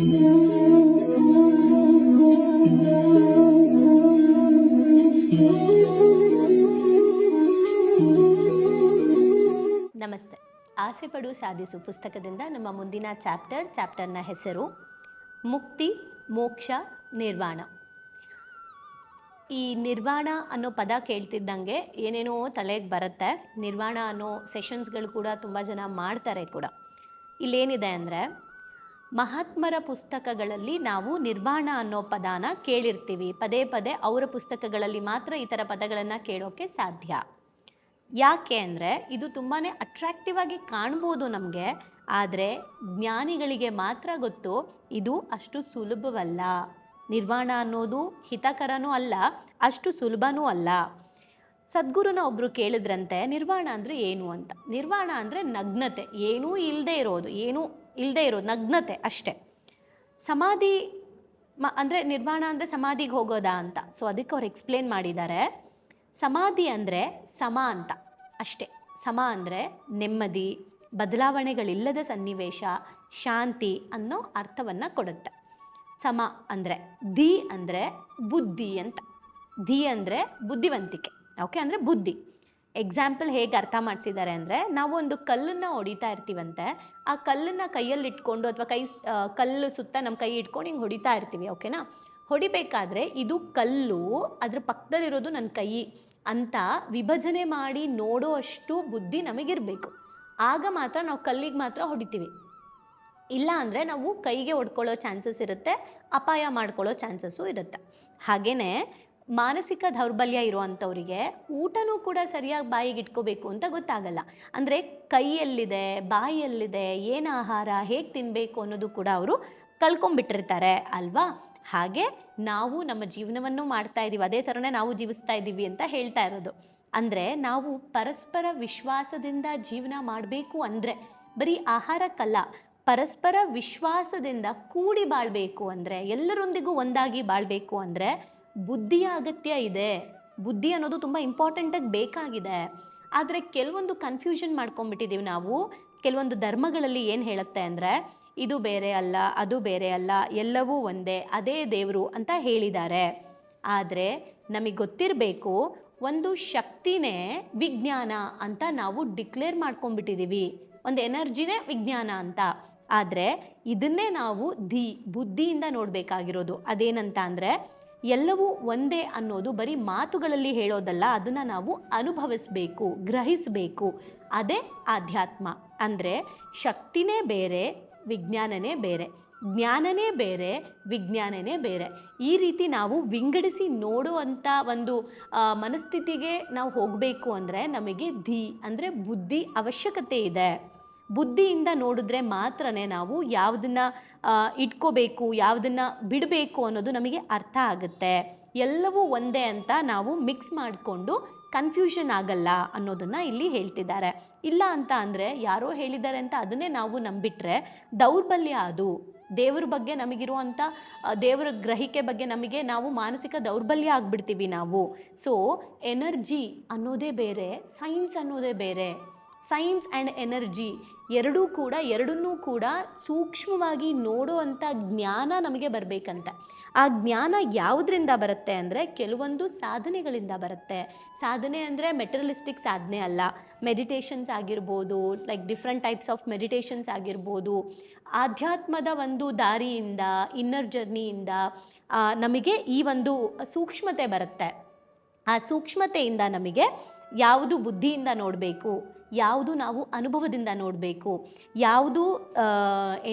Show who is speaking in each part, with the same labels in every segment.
Speaker 1: ನಮಸ್ತೆ. ಆಸೆ ಪಡು ಸಾಧಿಸು ಪುಸ್ತಕದಿಂದ ನಮ್ಮ ಮುಂದಿನ ಚಾಪ್ಟರ್, ಚಾಪ್ಟರ್ನ ಹೆಸರು ಮುಕ್ತಿ, ಮೋಕ್ಷ, ನಿರ್ವಾಣ. ಈ ನಿರ್ವಾಣ ಅನ್ನೋ ಪದ ಕೇಳ್ತಿದ್ದಂಗೆ ಏನೇನೋ ತಲೆಗೆ ಬರುತ್ತೆ. ನಿರ್ವಾಣ ಅನ್ನೋ ಸೆಷನ್ಸ್ಗಳು ಕೂಡ ತುಂಬ ಜನ ಮಾಡ್ತಾರೆ ಕೂಡ. ಇಲ್ಲೇನಿದೆ ಅಂದರೆ ಮಹಾತ್ಮರ ಪುಸ್ತಕಗಳಲ್ಲಿ ನಾವು ನಿರ್ವಾಣ ಅನ್ನೋ ಪದಾನ ಕೇಳಿರ್ತೀವಿ. ಪದೇ ಪದೇ ಅವರ ಪುಸ್ತಕಗಳಲ್ಲಿ ಮಾತ್ರ ಈ ಥರ ಪದಗಳನ್ನು ಕೇಳೋಕ್ಕೆ ಸಾಧ್ಯ. ಯಾಕೆ ಅಂದರೆ ಇದು ತುಂಬಾ ಅಟ್ರಾಕ್ಟಿವ್ ಆಗಿ ಕಾಣ್ಬೋದು ನಮಗೆ. ಆದರೆ ಜ್ಞಾನಿಗಳಿಗೆ ಮಾತ್ರ ಗೊತ್ತು ಇದು ಅಷ್ಟು ಸುಲಭವಲ್ಲ. ನಿರ್ವಾಣ ಅನ್ನೋದು ಹಿತಕರನೂ ಅಲ್ಲ, ಅಷ್ಟು ಸುಲಭನೂ ಅಲ್ಲ. ಸದ್ಗುರುನ ಒಬ್ಬರು ಕೇಳಿದ್ರಂತೆ, ನಿರ್ವಾಣ ಅಂದರೆ ಏನು ಅಂತ? ನಿರ್ವಾಣ ಅಂದರೆ ನಗ್ನತೆ, ಏನೂ ಇಲ್ಲದೆ ಇರೋದು, ಏನೂ ಇಲ್ಲದೆ ಇರೋದು, ನಗ್ನತೆ ಅಷ್ಟೇ. ಸಮಾಧಿ ಮ, ಅಂದರೆ ನಿರ್ಮಾಣ ಅಂದರೆ ಸಮಾಧಿಗೆ ಹೋಗೋದಾ ಅಂತ. ಸೊ ಅದಕ್ಕೆ ಅವ್ರು ಎಕ್ಸ್ಪ್ಲೇನ್ ಮಾಡಿದ್ದಾರೆ. ಸಮಾಧಿ ಅಂದರೆ ಸಮ ಅಂತ ಅಷ್ಟೇ. ಸಮ ಅಂದರೆ ನೆಮ್ಮದಿ, ಬದಲಾವಣೆಗಳಿಲ್ಲದ ಸನ್ನಿವೇಶ, ಶಾಂತಿ ಅನ್ನೋ ಅರ್ಥವನ್ನು ಕೊಡುತ್ತೆ. ಸಮ ಅಂದರೆ ಧಿ ಅಂದರೆ ಬುದ್ಧಿ ಅಂತ. ಧಿ ಅಂದರೆ ಬುದ್ಧಿವಂತಿಕೆ. ಓಕೆ ಅಂದರೆ ಬುದ್ಧಿ. ಎಕ್ಸಾಂಪಲ್ ಹೇಗೆ ಅರ್ಥ ಮಾಡಿಸಿದ್ದಾರೆ ಅಂದರೆ, ನಾವು ಒಂದು ಕಲ್ಲನ್ನು ಹೊಡಿತಾ ಇರ್ತೀವಂತೆ, ಆ ಕಲ್ಲನ್ನು ಕೈಯಲ್ಲಿ ಇಟ್ಕೊಂಡು ಅಥವಾ ಕೈ ಕಲ್ಲು ಸುತ್ತ ನಮ್ಮ ಕೈ ಇಟ್ಕೊಂಡು ಹಿಂಗೆ ಹೊಡಿತಾ ಇರ್ತೀವಿ ಓಕೆನಾ ಹೊಡಿಬೇಕಾದ್ರೆ ಇದು ಕಲ್ಲು ಅದ್ರ ಪಕ್ಕದಲ್ಲಿರೋದು ನನ್ನ ಕೈ ಅಂತ ವಿಭಜನೆ ಮಾಡಿ ನೋಡೋ ಅಷ್ಟು ಬುದ್ಧಿ ನಮಗಿರಬೇಕು. ಆಗ ಮಾತ್ರ ನಾವು ಕಲ್ಲಿಗೆ ಮಾತ್ರ ಹೊಡಿತೀವಿ. ಇಲ್ಲ ಅಂದರೆ ನಾವು ಕೈಗೆ ಹೊಡ್ಕೊಳ್ಳೋ ಚಾನ್ಸಸ್ ಇರುತ್ತೆ, ಅಪಾಯ ಮಾಡ್ಕೊಳ್ಳೋ ಚಾನ್ಸಸ್ಸು ಇರುತ್ತೆ. ಹಾಗೆಯೇ ಮಾನಸಿಕ ದೌರ್ಬಲ್ಯ ಇರುವಂಥವರಿಗೆ ಊಟನೂ ಕೂಡ ಸರಿಯಾಗಿ ಬಾಯಿಗೆ ಇಟ್ಕೋಬೇಕು ಅಂತ ಗೊತ್ತಾಗಲ್ಲ. ಅಂದರೆ ಕೈಯಲ್ಲಿದೆ ಬಾಯಿಯಲ್ಲಿದೆ ಏನು ಆಹಾರ, ಹೇಗೆ ತಿನ್ನಬೇಕು ಅನ್ನೋದು ಕೂಡ ಅವರು ಕಳ್ಕೊಂಬಿಟ್ಟಿರ್ತಾರೆ, ಅಲ್ವಾ? ಹಾಗೆ ನಾವು ನಮ್ಮ ಜೀವನವನ್ನು ಮಾಡ್ತಾ ಇದ್ದೀವಿ ಅದೇ ಥರನೇ ನಾವು ಜೀವಿಸ್ತಾ ಇದ್ದೀವಿ ಅಂತ ಹೇಳ್ತಾ ಇರೋದು. ಅಂದರೆ ನಾವು ಪರಸ್ಪರ ವಿಶ್ವಾಸದಿಂದ ಜೀವನ ಮಾಡಬೇಕು ಅಂದರೆ, ಬರೀ ಆಹಾರಕ್ಕಲ್ಲ, ಪರಸ್ಪರ ವಿಶ್ವಾಸದಿಂದ ಕೂಡಿ ಬಾಳಬೇಕು ಅಂದರೆ, ಎಲ್ಲರೊಂದಿಗೂ ಒಂದಾಗಿ ಬಾಳಬೇಕು ಅಂದರೆ ಬುದ್ಧಿಯ ಅಗತ್ಯ ಇದೆ. ಬುದ್ಧಿ ಅನ್ನೋದು ತುಂಬ ಇಂಪಾರ್ಟೆಂಟಾಗಿ ಬೇಕಾಗಿದೆ. ಆದರೆ ಕೆಲವೊಂದು ಕನ್ಫ್ಯೂಷನ್ ಮಾಡ್ಕೊಂಡ್ಬಿಟ್ಟಿದ್ದೀವಿ ನಾವು. ಕೆಲವೊಂದು ಧರ್ಮಗಳಲ್ಲಿ ಏನು ಹೇಳುತ್ತೆ ಅಂದರೆ, ಇದು ಬೇರೆ ಅಲ್ಲ, ಅದು ಬೇರೆ ಅಲ್ಲ, ಎಲ್ಲವೂ ಒಂದೇ, ಅದೇ ದೇವರು ಅಂತ ಹೇಳಿದ್ದಾರೆ. ಆದರೆ ನಮಗೆ ಗೊತ್ತಿರಬೇಕು, ಒಂದು ಶಕ್ತಿನೇ ವಿಜ್ಞಾನ ಅಂತ ನಾವು ಡಿಕ್ಲೇರ್ ಮಾಡ್ಕೊಂಡ್ಬಿಟ್ಟಿದ್ದೀವಿ ಒಂದು ಎನರ್ಜಿನೇ ವಿಜ್ಞಾನ ಅಂತ. ಆದರೆ ಇದನ್ನೇ ನಾವು ಧಿ, ಬುದ್ಧಿಯಿಂದ ನೋಡಬೇಕಾಗಿರೋದು. ಅದೇನಂತ ಅಂದರೆ ಎಲ್ಲವೂ ಒಂದೇ ಅನ್ನೋದು ಬರೀ ಮಾತುಗಳಲ್ಲಿ ಹೇಳೋದಲ್ಲ, ಅದನ್ನು ನಾವು ಅನುಭವಿಸಬೇಕು, ಗ್ರಹಿಸಬೇಕು. ಅದೇ ಆಧ್ಯಾತ್ಮ. ಅಂದರೆ ಶಕ್ತಿನೇ ಬೇರೆ, ವಿಜ್ಞಾನನೇ ಬೇರೆ, ಜ್ಞಾನನೇ ಬೇರೆ, ವಿಜ್ಞಾನನೇ ಬೇರೆ. ಈ ರೀತಿ ನಾವು ವಿಂಗಡಿಸಿ ನೋಡುವಂಥ ಒಂದು ಮನಸ್ಥಿತಿಗೆ ನಾವು ಹೋಗಬೇಕು ಅಂದರೆ ನಮಗೆ ಧಿ, ಅಂದರೆ ಬುದ್ಧಿ ಅವಶ್ಯಕತೆ ಇದೆ. ಬುದ್ಧಿಯಿಂದ ನೋಡಿದ್ರೆ ಮಾತ್ರನೇ ನಾವು ಯಾವುದನ್ನ ಇಟ್ಕೋಬೇಕು, ಯಾವುದನ್ನ ಬಿಡಬೇಕು ಅನ್ನೋದು ನಮಗೆ ಅರ್ಥ ಆಗುತ್ತೆ. ಎಲ್ಲವೂ ಒಂದೇ ಅಂತ ನಾವು ಮಿಕ್ಸ್ ಮಾಡಿಕೊಂಡು ಕನ್ಫ್ಯೂಷನ್ ಆಗಲ್ಲ ಅನ್ನೋದನ್ನ ಇಲ್ಲಿ ಹೇಳ್ತಿದ್ದಾರೆ. ಇಲ್ಲ ಅಂತ ಅಂದರೆ ಯಾರೋ ಹೇಳಿದ್ದಾರೆ ಅಂತ ಅದನ್ನೇ ನಾವು ನಂಬಿಟ್ರೆ ದೌರ್ಬಲ್ಯ ಅದು. ದೇವ್ರ ಬಗ್ಗೆ ನಮಗಿರುವಂಥ ದೇವರ ಗ್ರಹಿಕೆ ಬಗ್ಗೆ ನಮಗೆ ನಾವು ಮಾನಸಿಕ ದೌರ್ಬಲ್ಯ ಆಗಿಬಿಡ್ತೀವಿ ನಾವು. ಸೊ ಎನರ್ಜಿ ಅನ್ನೋದೇ ಬೇರೆ ಸೈನ್ಸ್ ಅನ್ನೋದೇ ಬೇರೆ. ಸೈನ್ಸ್ ಆ್ಯಂಡ್ ಎನರ್ಜಿ ಎರಡೂ ಕೂಡ, ಎರಡನ್ನೂ ಕೂಡ ಸೂಕ್ಷ್ಮವಾಗಿ ನೋಡುವಂಥ ಜ್ಞಾನ ನಮಗೆ ಬರಬೇಕಂತೆ. ಆ ಜ್ಞಾನ ಯಾವುದರಿಂದ ಬರುತ್ತೆ ಅಂದರೆ ಕೆಲವೊಂದು ಸಾಧನೆಗಳಿಂದ ಬರುತ್ತೆ. ಸಾಧನೆ ಅಂದರೆ ಮೆಟರಲಿಸ್ಟಿಕ್ ಸಾಧನೆ ಅಲ್ಲ. ಮೆಡಿಟೇಷನ್ಸ್ ಆಗಿರ್ಬೋದು like different types of meditations ಆಗಿರ್ಬೋದು. ಆಧ್ಯಾತ್ಮದ ಒಂದು ದಾರಿಯಿಂದ ಇನ್ನರ್ ಜರ್ನಿಯಿಂದ ನಮಗೆ ಈ ಒಂದು ಸೂಕ್ಷ್ಮತೆ ಬರುತ್ತೆ. ಆ ಸೂಕ್ಷ್ಮತೆಯಿಂದ ನಮಗೆ ಯಾವುದು ಬುದ್ಧಿಯಿಂದ ನೋಡಬೇಕು, ಯಾವುದು ನಾವು ಅನುಭವದಿಂದ ನೋಡಬೇಕು, ಯಾವುದು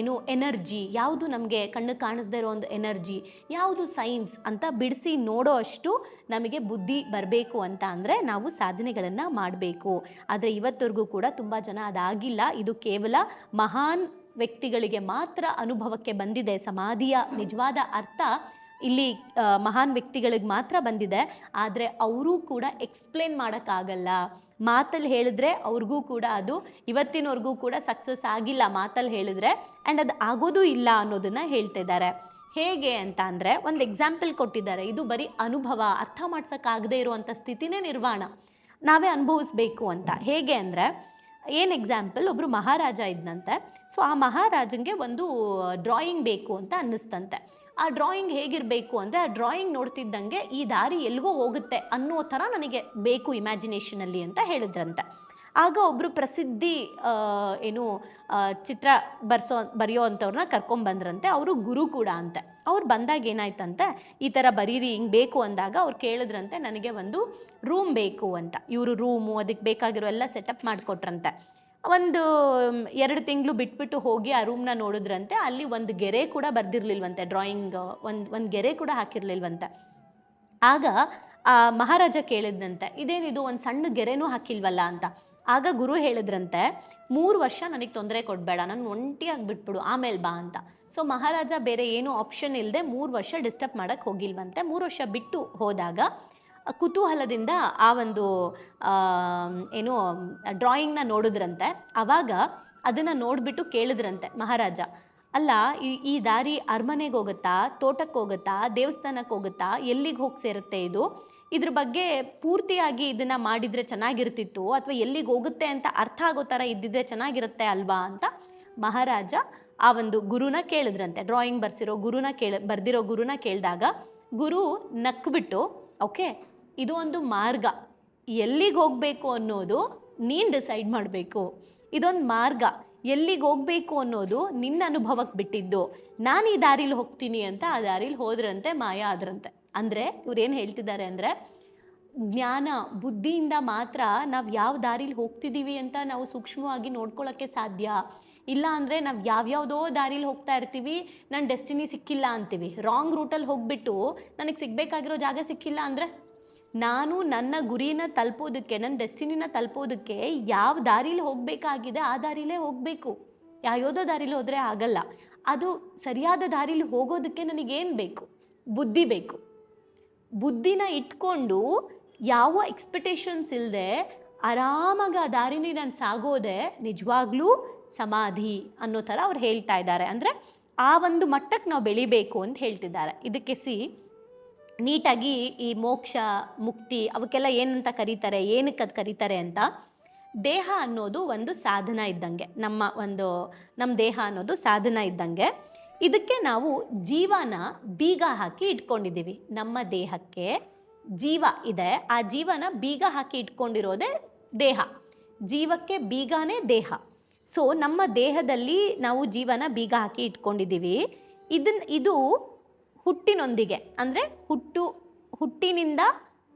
Speaker 1: ಏನು ಎನರ್ಜಿ, ಯಾವುದು ನಮಗೆ ಕಣ್ಣು ಕಾಣಿಸ್ದೇ ಇರೋ ಒಂದು ಎನರ್ಜಿ, ಯಾವುದು ಸೈನ್ಸ್ ಅಂತ ಬಿಡಿಸಿ ನೋಡೋ ಅಷ್ಟು ನಮಗೆ ಬುದ್ಧಿ ಬರಬೇಕು ಅಂತ ಅಂದರೆ ನಾವು ಸಾಧನೆಗಳನ್ನು ಮಾಡಬೇಕು. ಆದರೆ ಇವತ್ತವರೆಗೂ ಕೂಡ ತುಂಬ ಜನ ಅದಾಗಿಲ್ಲ. ಇದು ಕೇವಲ ಮಹಾನ್ ವ್ಯಕ್ತಿಗಳಿಗೆ ಮಾತ್ರ ಅನುಭವಕ್ಕೆ ಬಂದಿದೆ. ಸಮಾಧಿಯ ನಿಜವಾದ ಅರ್ಥ ಇಲ್ಲಿ ಮಹಾನ್ ವ್ಯಕ್ತಿಗಳಿಗೆ ಮಾತ್ರ ಬಂದಿದೆ. ಆದರೆ ಅವರೂ ಕೂಡ ಎಕ್ಸ್ಪ್ಲೇನ್ ಮಾಡೋಕ್ಕಾಗಲ್ಲ. ಮಾತಲ್ಲಿ ಹೇಳಿದ್ರೆ ಅವ್ರಿಗೂ ಕೂಡ ಅದು ಇವತ್ತಿನವರೆಗೂ ಕೂಡ ಸಕ್ಸಸ್ ಆಗಿಲ್ಲ ಮಾತಲ್ಲಿ ಹೇಳಿದ್ರೆ ಆ್ಯಂಡ್ ಅದು ಆಗೋದೂ ಇಲ್ಲ ಅನ್ನೋದನ್ನು ಹೇಳ್ತಿದ್ದಾರೆ ಹೇಗೆ ಅಂತ ಅಂದರೆ, ಒಂದು ಎಕ್ಸಾಂಪಲ್ ಕೊಟ್ಟಿದ್ದಾರೆ. ಇದು ಬರೀ ಅನುಭವ, ಅರ್ಥ ಮಾಡ್ಸೋಕ್ಕಾಗದೇ ಇರುವಂಥ ಸ್ಥಿತಿನೇ ನಿರ್ವಾಣ. ನಾವೇ ಅನುಭವಿಸ್ಬೇಕು ಅಂತ. ಹೇಗೆ ಅಂದರೆ, ಏನು ಎಕ್ಸಾಂಪಲ್ ಒಬ್ಬರು ಮಹಾರಾಜ ಇದ್ದಂತೆ ಸೊ, ಆ ಮಹಾರಾಜನಿಗೆ ಒಂದು ಡ್ರಾಯಿಂಗ್ ಬೇಕು ಅಂತ ಅನ್ನಿಸ್ತಂತೆ. ಆ ಡ್ರಾಯಿಂಗ್ ಹೇಗಿರಬೇಕು ಅಂದರೆ ಆ ಡ್ರಾಯಿಂಗ್ ನೋಡ್ತಿದ್ದಂಗೆ ಈ ದಾರಿ ಎಲ್ಲಿಗೋ ಹೋಗುತ್ತೆ ಅನ್ನೋ ಥರ ನನಗೆ ಬೇಕು ಇಮ್ಯಾಜಿನೇಷನಲ್ಲಿ ಅಂತ ಹೇಳಿದ್ರಂತೆ. ಆಗ ಒಬ್ಬರು ಪ್ರಸಿದ್ಧಿ ಏನು ಚಿತ್ರ ಬರ್ಸೋ, ಬರೆಯೋ ಅಂಥವ್ರನ್ನ ಕರ್ಕೊಂಬಂದ್ರಂತೆ ಅವರು ಗುರು ಕೂಡ ಅಂತೆ. ಅವ್ರು ಬಂದಾಗ ಏನಾಯ್ತಂತೆ, ಈ ಥರ ಬರೀರಿ, ಹಿಂಗೆ ಬೇಕು ಅಂದಾಗ ಅವ್ರು ಕೇಳಿದ್ರಂತೆ, ನನಗೆ ಒಂದು ರೂಮ್ ಬೇಕು ಅಂತ. ಇವರು ರೂಮು ಅದಕ್ಕೆ ಬೇಕಾಗಿರೋ ಎಲ್ಲ ಸೆಟಪ್ ಮಾಡಿಕೊಟ್ರಂತೆ. ಒಂದು ಎರಡು ತಿಂಗಳು ಬಿಟ್ಬಿಟ್ಟು ಹೋಗಿ ಆ ರೂಮ್ನ ನೋಡಿದ್ರಂತೆ, ಅಲ್ಲಿ ಒಂದು ಗೆರೆ ಕೂಡ ಬರ್ದಿರ್ಲಿಲ್ವಂತೆ ಡ್ರಾಯಿಂಗ್ ಒಂದು ಒಂದು ಗೆರೆ ಕೂಡ ಹಾಕಿರ್ಲಿಲ್ವಂತೆ. ಆಗ ಆ ಮಹಾರಾಜ ಕೇಳಿದ್ದಂತೆ ಇದೇನಿದು ಒಂದು ಸಣ್ಣ ಗೆರೆನೂ ಹಾಕಿಲ್ವಲ್ಲ? ಅಂತ. ಆಗ ಗುರು ಹೇಳಿದ್ರಂತೆ, ಮೂರು ವರ್ಷ ನನಗೆ ತೊಂದರೆ ಕೊಡಬೇಡ, ನಾನು ಒಂಟಿಯಾಗಿ ಬಿಟ್ಬಿಡು, ಆಮೇಲೆ ಬಾ ಅಂತ. ಸೊ ಮಹಾರಾಜ ಬೇರೆ ಏನೂ ಆಪ್ಷನ್ ಇಲ್ಲದೆ ಮೂರು ವರ್ಷ ಡಿಸ್ಟರ್ಬ್ ಮಾಡೋಕ್ಕೆ ಹೋಗಿಲ್ವಂತೆ. ಮೂರು ವರ್ಷ ಬಿಟ್ಟು ಹೋದಾಗ ಕುತೂಹಲದಿಂದ ಆ ಒಂದು ಏನು ಡ್ರಾಯಿಂಗ್ನ ನೋಡಿದ್ರಂತೆ. ಆವಾಗ ಅದನ್ನು ನೋಡಿಬಿಟ್ಟು ಕೇಳಿದ್ರಂತೆ ಮಹಾರಾಜ. ಅಲ್ಲ, ಈ ಈ ದಾರಿ ಅರಮನೆಗೆ ಹೋಗುತ್ತಾ ತೋಟಕ್ಕೆ ಹೋಗುತ್ತಾ ದೇವಸ್ಥಾನಕ್ಕೆ ಹೋಗುತ್ತಾ, ಎಲ್ಲಿಗೆ ಹೋಗಿ ಸೇರುತ್ತೆ ಇದು? ಇದ್ರ ಬಗ್ಗೆ ಪೂರ್ತಿಯಾಗಿ ಇದನ್ನು ಮಾಡಿದರೆ ಚೆನ್ನಾಗಿರ್ತಿತ್ತು ಅಥವಾ ಎಲ್ಲಿಗೆ ಹೋಗುತ್ತೆ ಅಂತ ಅರ್ಥ ಆಗೋ ಥರ ಇದ್ದಿದ್ರೆ ಚೆನ್ನಾಗಿರುತ್ತೆ ಅಲ್ವಾ ಅಂತ ಮಹಾರಾಜ ಆ ಒಂದು ಗುರುನ ಕೇಳಿದ್ರಂತೆ. ಡ್ರಾಯಿಂಗ್ ಬರ್ಸಿರೋ ಗುರುನ ಕೇಳ, ಬರ್ದಿರೋ ಗುರುನ ಕೇಳಿದಾಗ ಗುರು ನಕ್ಬಿಟ್ಟು, ಓಕೆ ಇದು ಒಂದು ಮಾರ್ಗ. ಎಲ್ಲಿಗೆ ಹೋಗಬೇಕು ಅನ್ನೋದು ನೀನು ಡಿಸೈಡ್ ಮಾಡಬೇಕು. ಇದೊಂದು ಮಾರ್ಗ. ಎಲ್ಲಿಗೆ ಹೋಗಬೇಕು ಅನ್ನೋದು ನಿನ್ನ ಅನುಭವಕ್ಕೆ ಬಿಟ್ಟಿದ್ದು. ನಾನು ಈ ದಾರಿಲಿ ಹೋಗ್ತೀನಿ ಅಂತ ಆ ದಾರಿಲಿ ಹೋದ್ರಂತೆ, ಮಾಯ ಆದ್ರಂತೆ. ಅಂದರೆ ಇವ್ರೇನು ಹೇಳ್ತಿದ್ದಾರೆ ಅಂದರೆ, ಜ್ಞಾನ, ಬುದ್ಧಿಯಿಂದ ಮಾತ್ರ ನಾವು ಯಾವ ದಾರಿಲಿ ಹೋಗ್ತಿದ್ದೀವಿ ಅಂತ ನಾವು ಸೂಕ್ಷ್ಮವಾಗಿ ನೋಡ್ಕೊಳ್ಳೋಕ್ಕೆ ಸಾಧ್ಯ? ಇಲ್ಲ ಅಂದರೆ ನಾವು ಯಾವ್ಯಾವುದೋ ದಾರಿಲಿ ಹೋಗ್ತಾ ಇರ್ತೀವಿ ನನ್ನ ಡೆಸ್ಟಿನಿ ಸಿಕ್ಕಿಲ್ಲ ಅಂತೀವಿ. ರಾಂಗ್ ರೂಟಲ್ಲಿ ಹೋಗ್ಬಿಟ್ಟು, ನನಗೆ ಸಿಗಬೇಕಾಗಿರೋ ಜಾಗ ಸಿಕ್ಕಿಲ್ಲ ಅಂದರೆ ನಾನು ನನ್ನ ಗುರಿನ ತಲುಪೋದಕ್ಕೆ, ನನ್ನ ಡೆಸ್ಟಿನಿನ ತಲುಪೋದಕ್ಕೆ ಯಾವ ದಾರಿಲಿ ಹೋಗಬೇಕಾಗಿದೆ ಆ ದಾರಿಲೇ ಹೋಗಬೇಕು. ಯಾವ್ಯಾವುದೋ ದಾರಿಲಿ ಹೋದರೆ ಆಗಲ್ಲ. ಅದು ಸರಿಯಾದ ದಾರಿಲಿ ಹೋಗೋದಕ್ಕೆ ನನಗೇನು ಬೇಕು? ಬುದ್ಧಿ ಬೇಕು. ಬುದ್ಧಿನ ಇಟ್ಕೊಂಡು ಯಾವ ಎಕ್ಸ್ಪೆಕ್ಟೇಷನ್ಸ್ ಇಲ್ಲದೆ ಆರಾಮಾಗಿ ಆ ದಾರಿನಿ ನಾನು ಸಾಗೋದೆ ನಿಜವಾಗ್ಲೂ ಸಮಾಧಿ ಅನ್ನೋ ಥರ ಅವ್ರು ಹೇಳ್ತಾ ಇದ್ದಾರೆ. ಅಂದರೆ ಆ ಒಂದು ಮಟ್ಟಕ್ಕೆ ನಾವು ಬೆಳಿಬೇಕು ಅಂತ ಹೇಳ್ತಿದ್ದಾರೆ. ಇದಕ್ಕೆ ಸಿ ನೀಟಾಗಿ ಈ ಮೋಕ್ಷ, ಮುಕ್ತಿ ಅವಕ್ಕೆಲ್ಲ ಏನಂತ ಕರೀತಾರೆ, ಏನಕ್ಕೆ ಅದು ಕರೀತಾರೆ ಅಂತ ದೇಹ ಅನ್ನೋದು ಒಂದು ಸಾಧನ ಇದ್ದಂಗೆ. ನಮ್ಮ ಒಂದು, ನಮ್ಮ ದೇಹ ಅನ್ನೋದು ಸಾಧನ ಇದ್ದಂಗೆ. ಇದಕ್ಕೆ ನಾವು ಜೀವನ ಬೀಗ ಹಾಕಿ ಇಟ್ಕೊಂಡಿದ್ದೀವಿ. ನಮ್ಮ ದೇಹಕ್ಕೆ ಜೀವ ಇದೆ. ಆ ಜೀವನ ಬೀಗ ಹಾಕಿ ಇಟ್ಕೊಂಡಿರೋದೇ ದೇಹ. ಜೀವಕ್ಕೆ ಬೀಗನೇ ದೇಹ. ಸೊ, ನಮ್ಮ ದೇಹದಲ್ಲಿ ನಾವು ಜೀವನ ಬೀಗ ಹಾಕಿ ಇಟ್ಕೊಂಡಿದ್ದೀವಿ. ಇದನ್ನ ಇದು ಹುಟ್ಟಿನೊಂದಿಗೆ, ಅಂದರೆ ಹುಟ್ಟು, ಹುಟ್ಟಿನಿಂದ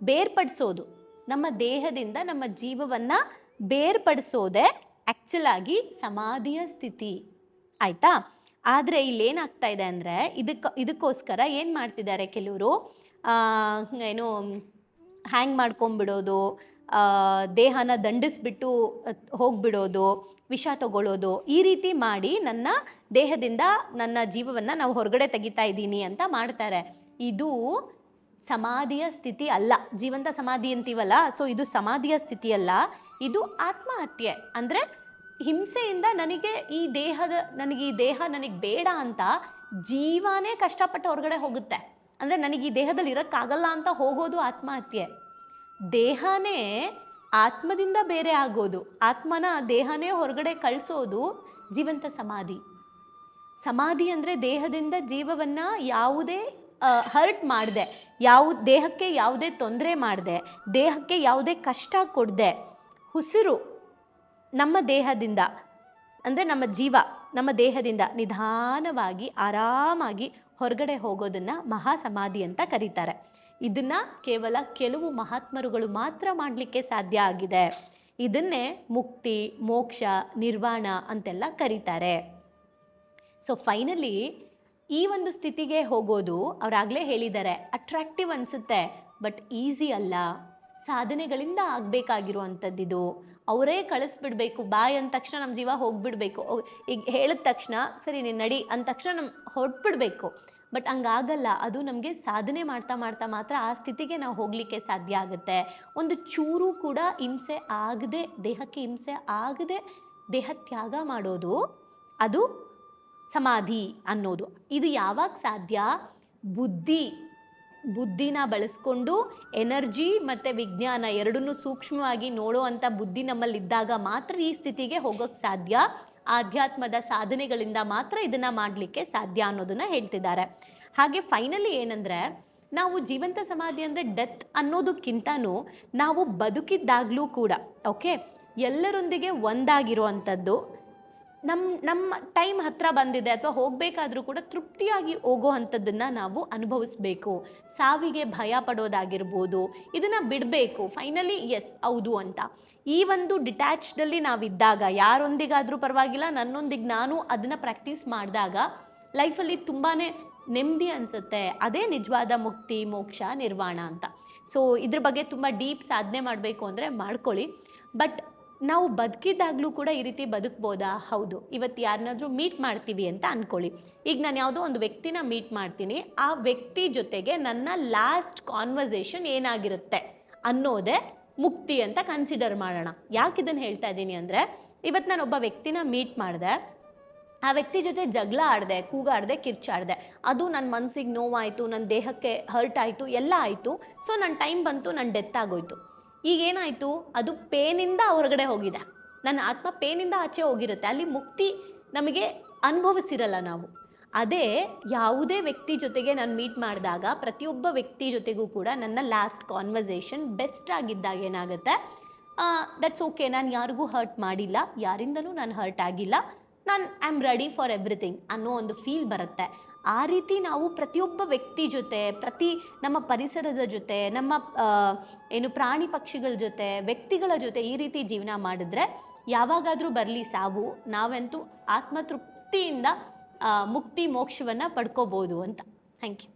Speaker 1: ಬೇರ್ಪಡಿಸೋದು. ನಮ್ಮ ದೇಹದಿಂದ ನಮ್ಮ ಜೀವವನ್ನು ಬೇರ್ಪಡಿಸೋದೇ ಆ್ಯಕ್ಚುಲ್ ಆಗಿ ಸಮಾಧಿಯ ಸ್ಥಿತಿ. ಆಯಿತಾ? ಆದರೆ ಇಲ್ಲೇನಾಗ್ತಾ ಇದೆ ಅಂದರೆ ಇದಕ್ಕೆ, ಇದಕ್ಕೋಸ್ಕರ ಏನು ಮಾಡ್ತಿದ್ದಾರೆ ಕೆಲವರು? ಏನು, ಹ್ಯಾಂಗ್ ಮಾಡ್ಕೊಂಬಿಡೋದು ದೇಹನ ದಂಡಿಸ್ಬಿಟ್ಟು ಹೋಗ್ಬಿಡೋದು, ವಿಷ ತಗೊಳ್ಳೋದು ಈ ರೀತಿ ಮಾಡಿ ನನ್ನ ದೇಹದಿಂದ ನನ್ನ ಜೀವವನ್ನು ನಾವು ಹೊರಗಡೆ ತೆಗಿತಾ ಇದ್ದೀನಿ ಅಂತ ಮಾಡ್ತಾರೆ. ಇದು ಸಮಾಧಿಯ ಸ್ಥಿತಿ ಅಲ್ಲ. ಜೀವಂತ ಸಮಾಧಿ ಅಂತೀವಲ್ಲ, ಸೊ ಇದು ಸಮಾಧಿಯ ಸ್ಥಿತಿ ಅಲ್ಲ. ಇದು ಆತ್ಮಹತ್ಯೆ. ಅಂದರೆ ಹಿಂಸೆಯಿಂದ ನನಗೆ ಈ ದೇಹದ, ನನಗೆ ಈ ದೇಹ ನನಗೆ ಬೇಡ ಅಂತ ಜೀವನೇ ಕಷ್ಟಪಟ್ಟು ಹೊರಗಡೆ ಹೋಗುತ್ತೆ. ಅಂದರೆ ನನಗೆ ಈ ದೇಹದಲ್ಲಿ ಇರೋಕ್ಕಾಗಲ್ಲ ಅಂತ ಹೋಗೋದು ಆತ್ಮಹತ್ಯೆ. ದೇಹನೇ ಆತ್ಮದಿಂದ ಬೇರೆ ಆಗೋದು. ಆತ್ಮನ ದೇಹನೇ ಹೊರಗಡೆ ಕಳಿಸೋದು ಜೀವಂತ ಸಮಾಧಿ. ಸಮಾಧಿ ಅಂದರೆ ದೇಹದಿಂದ ಜೀವವನ್ನು ಯಾವುದೇ ಹರ್ಟ್ ಮಾಡದೆ. ಯಾವ, ದೇಹಕ್ಕೆ ಯಾವುದೇ ತೊಂದರೆ ಮಾಡದೆ. ದೇಹಕ್ಕೆ ಯಾವುದೇ ಕಷ್ಟ ಕೊಡದೆ. ಉಸಿರು ನಮ್ಮ ದೇಹದಿಂದ, ಅಂದರೆ ನಮ್ಮ ಜೀವ, ನಮ್ಮ ದೇಹದಿಂದ ನಿಧಾನವಾಗಿ, ಆರಾಮಾಗಿ ಹೊರಗಡೆ ಹೋಗೋದನ್ನು ಮಹಾಸಮಾಧಿ ಅಂತ ಕರೀತಾರೆ. ಇದನ್ನು ಕೇವಲ ಕೆಲವು ಮಹಾತ್ಮರುಗಳು ಮಾತ್ರ ಮಾಡಲಿಕ್ಕೆ ಸಾಧ್ಯ ಆಗಿದೆ. ಇದನ್ನೇ ಮುಕ್ತಿ, ಮೋಕ್ಷ, ನಿರ್ವಾಣ ಅಂತೆಲ್ಲ ಕರೀತಾರೆ. ಸೊ ಫೈನಲಿ ಈ ಒಂದು ಸ್ಥಿತಿಗೆ ಹೋಗೋದು ಅವರಾಗಲೇ ಹೇಳಿದ್ದಾರೆ. ಅಟ್ರಾಕ್ಟಿವ್ ಅನಿಸುತ್ತೆ ಬಟ್ ಈಸಿ ಅಲ್ಲ. ಸಾಧನೆಗಳಿಂದ ಆಗಬೇಕಾಗಿರುವಂಥದ್ದಿದು ಅವರೇ ಕಳಿಸ್ಬಿಡ್ಬೇಕು, ಬಾಯ್ ಅಂದ ತಕ್ಷಣ ನಮ್ಮ ಜೀವ ಹೋಗಿಬಿಡ್ಬೇಕು. ಈಗ ಹೇಳಿದ ತಕ್ಷಣ, ಸರಿ ನೀನು ನಡಿ ಅಂದ ತಕ್ಷಣ ನಮ್ಮ ಹೊರಟ್ಬಿಡ್ಬೇಕು. ಬಟ್ ಹಂಗಾಗಲ್ಲ, ಅದು ನಮಗೆ ಸಾಧನೆ ಮಾಡ್ತಾ ಮಾಡ್ತಾ ಮಾತ್ರ ಆ ಸ್ಥಿತಿಗೆ ನಾವು ಹೋಗಲಿಕ್ಕೆ ಸಾಧ್ಯ ಆಗುತ್ತೆ. ಒಂದು ಚೂರು ಕೂಡ ಹಿಂಸೆ ಆಗದೆ, ದೇಹಕ್ಕೆ ಹಿಂಸೆ ಆಗದೆ ದೇಹ ತ್ಯಾಗ ಮಾಡೋದು ಅದು ಸಮಾಧಿ ಅನ್ನೋದು. ಇದು ಯಾವಾಗ ಸಾಧ್ಯ? ಬುದ್ಧಿ, ಬುದ್ಧಿನ ಬಳಸ್ಕೊಂಡು ಎನರ್ಜಿ ಮತ್ತು ವಿಜ್ಞಾನ ಎರಡನ್ನೂ ಸೂಕ್ಷ್ಮವಾಗಿ ನೋಡುವಂಥ ಬುದ್ಧಿ ನಮ್ಮಲ್ಲಿದ್ದಾಗ ಮಾತ್ರ ಈ ಸ್ಥಿತಿಗೆ ಹೋಗೋಕ್ಕೆ ಸಾಧ್ಯ. ಆಧ್ಯಾತ್ಮದ ಸಾಧನೆಗಳಿಂದ ಮಾತ್ರ ಇದನ್ನು ಮಾಡಲಿಕ್ಕೆ ಸಾಧ್ಯ ಅನ್ನೋದನ್ನು ಹೇಳ್ತಿದ್ದಾರೆ. ಹಾಗೆ ಫೈನಲಿ ಏನಂದರೆ, ನಾವು ಜೀವಂತ ಸಮಾಧಿ ಅಂದರೆ ಡೆತ್ ಅನ್ನೋದಕ್ಕಿಂತನೂ ನಾವು ಬದುಕಿದ್ದಾಗಲೂ ಕೂಡ ಓಕೆ ಎಲ್ಲರೊಂದಿಗೆ ಒಂದಾಗಿರುವಂಥದ್ದು ನಮ್ಮ ನಮ್ಮ ಟೈಮ್ ಹತ್ರ ಬಂದಿದೆ ಅಥವಾ ಹೋಗಬೇಕಾದ್ರೂ ಕೂಡ ತೃಪ್ತಿಯಾಗಿ ಹೋಗೋ ಅಂಥದ್ದನ್ನು ನಾವು ಅನುಭವಿಸ್ಬೇಕು. ಸಾವಿಗೆ ಭಯ ಪಡೋದಾಗಿರ್ಬೋದು, ಇದನ್ನು ಬಿಡಬೇಕು. ಫೈನಲಿ ಎಸ್ ಹೌದು ಅಂತ. ಈ ಒಂದು ಡಿಟ್ಯಾಚ್ಡಲ್ಲಿ ನಾವಿದ್ದಾಗ, ಯಾರೊಂದಿಗಾದರೂ ಪರವಾಗಿಲ್ಲ, ನನ್ನೊಂದಿಗೆ ನಾನು ಅದನ್ನು ಪ್ರಾಕ್ಟೀಸ್ ಮಾಡಿದಾಗ ಲೈಫಲ್ಲಿ ತುಂಬಾ ನೆಮ್ಮದಿ ಅನಿಸುತ್ತೆ. ಅದೇ ನಿಜವಾದ ಮುಕ್ತಿ, ಮೋಕ್ಷ, ನಿರ್ವಾಣ ಅಂತ. ಸೊ ಇದ್ರ ಬಗ್ಗೆ ತುಂಬ ಡೀಪ್ ಸಾಧನೆ ಮಾಡಬೇಕು ಅಂದರೆ ಮಾಡ್ಕೊಳ್ಳಿ. ಬಟ್ ನಾವು ಬದುಕಿದ್ದಾಗಲೂ ಕೂಡ ಈ ರೀತಿ ಬದುಕ್ಬೋದಾ? ಹೌದು. ಇವತ್ತು ಯಾರನ್ನಾದರೂ ಮೀಟ್ ಮಾಡ್ತೀವಿ ಅಂತ ಅಂದ್ಕೊಳ್ಳಿ ಈಗ ನಾನು ಯಾವುದೋ ಒಂದು ವ್ಯಕ್ತಿನ ಮೀಟ್ ಮಾಡ್ತೀನಿ. ಆ ವ್ಯಕ್ತಿ ಜೊತೆಗೆ ನನ್ನ ಲಾಸ್ಟ್ ಕಾನ್ವರ್ಸೇಷನ್ ಏನಾಗಿರುತ್ತೆ ಅನ್ನೋದೇ ಮುಕ್ತಿ ಅಂತ ಕನ್ಸಿಡರ್ ಮಾಡೋಣ. ಯಾಕೆ ಇದನ್ನು ಹೇಳ್ತಾ ಇದ್ದೀನಿ ಅಂದರೆ, ಇವತ್ತು ನಾನು ಒಬ್ಬ ವ್ಯಕ್ತಿನ ಮೀಟ್ ಮಾಡಿದೆ. ಆ ವ್ಯಕ್ತಿ ಜೊತೆ ಜಗಳ ಆಡಿದೆ, ಕೂಗಾಡಿದೆ, ಕಿರ್ಚಾಡಿದೆ. ಅದು ನನ್ನ ಮನಸ್ಸಿಗೆ ನೋವಾಯಿತು ನನ್ನ ದೇಹಕ್ಕೆ ಹರ್ಟ್ ಆಯಿತು, ಎಲ್ಲ ಆಯಿತು. ಸೊ ನನ್ನ ಟೈಮ್ ಬಂತು ನನ್ನ ಡೆತ್ ಆಗೋಯ್ತು. ಈಗ ಏನಾಯಿತು ಅದು ಪೇನಿಂದ ಹೊರಗಡೆ ಹೋಗಿದೆ. ನನ್ನ ಆತ್ಮ ಪೇನಿಂದ ಆಚೆ ಹೋಗಿರುತ್ತೆ. ಅಲ್ಲಿ ಮುಕ್ತಿ ನಮಗೆ ಅನುಭವಿಸಿರಲ್ಲ ನಾವು. ಅದೇ ಯಾವುದೇ ವ್ಯಕ್ತಿ ಜೊತೆಗೆ ನಾನು ಮೀಟ್ ಮಾಡಿದಾಗ, ಪ್ರತಿಯೊಬ್ಬ ವ್ಯಕ್ತಿ ಜೊತೆಗೂ ಕೂಡ ನನ್ನ ಲಾಸ್ಟ್ ಕಾನ್ವರ್ಸೇಷನ್ ಬೆಸ್ಟ್ ಆಗಿದ್ದಾಗ ಏನಾಗುತ್ತೆ? ದಟ್ಸ್ ಓಕೆ ನಾನು ಯಾರಿಗೂ ಹರ್ಟ್ ಮಾಡಿಲ್ಲ. ಯಾರಿಂದನೂ ನಾನು ಹರ್ಟ್ ಆಗಿಲ್ಲ. ನಾನು I am ready for everything ಅನ್ನೋ ಒಂದು ಫೀಲ್ ಬರುತ್ತೆ. ಆ ರೀತಿ ನಾವು ಪ್ರತಿಯೊಬ್ಬ ವ್ಯಕ್ತಿ ಜೊತೆ, ಪ್ರತಿ ನಮ್ಮ ಪರಿಸರದ ಜೊತೆ, ನಮ್ಮ ಏನು ಪ್ರಾಣಿ ಪಕ್ಷಿಗಳ ಜೊತೆ, ವ್ಯಕ್ತಿಗಳ ಜೊತೆ ಈ ರೀತಿ ಜೀವನ ಮಾಡಿದ್ರೆ ಯಾವಾಗಾದರೂ ಬರಲಿ ಸಾವು, ನಾವಂತೂ ಆತ್ಮತೃಪ್ತಿಯಿಂದ ಮುಕ್ತಿ ಮೋಕ್ಷವನ್ನು ಪಡ್ಕೋಬೋದು ಅಂತ. Thank you